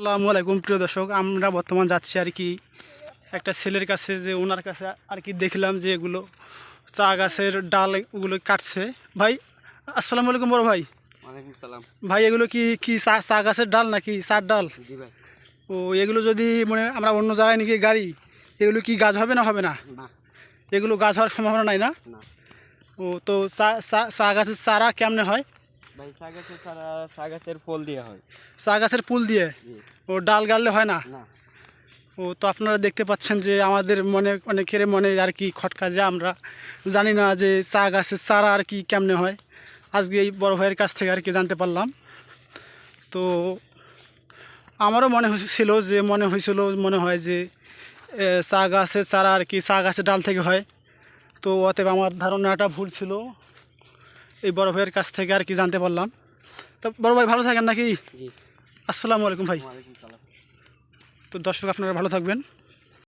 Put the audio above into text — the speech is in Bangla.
আসসালামু আলাইকুম প্রিয় দর্শক। আমরা বর্তমান যাচ্ছি আর কি একটা ছেলের কাছে যে ওনার কাছে আর কি দেখলাম যে এগুলো চা গাছের ডাল ওগুলো কাটছে। ভাই আসসালামু আলাইকুম বড় ভাই। ভাই এগুলো কি কি চা চা গাছের ডাল নাকি চার ডাল? ও এগুলো যদি মানে আমরা অন্য জায়গায় নাকি গাড়ি এগুলো কি গাছ হবে না হবে না? এগুলো গাছ হওয়ার সম্ভাবনা নাই না? ও তো চা চা গাছের চারা কেমনে হয়? ভাই চা গাছের ছাড়া চা গাছের ফল দেওয়া হয়। চা গাছের পুল দিয়ে? ও ডাল গাড়লে হয় না? না। ও তো আপনারা দেখতে পাচ্ছেন যে আমাদের মনে অনেকের মনে আর কি খটকা যে আমরা জানি না যে চা গাছের চারা আর কি কেমনে হয়। আজকে এই বড় ভাইয়ের কাছ থেকে আর কি জানতে পারলাম। তো আমারও মনে হয়েছিল যে মনে হয়েছিল মনে হয় যে চা গাছের চারা আর কি চা গাছের ডাল থেকে হয়। তো অতএব আমার ধারণাটা ভুল ছিল। এই বড় ভাইয়ের কাছ থেকে আর কি জানতে পারলাম। তো বড় ভাই ভালো থাকেন নাকি? জি। আসসালামু আলাইকুম ভাই। তো দর্শক আপনারা ভালো থাকবেন।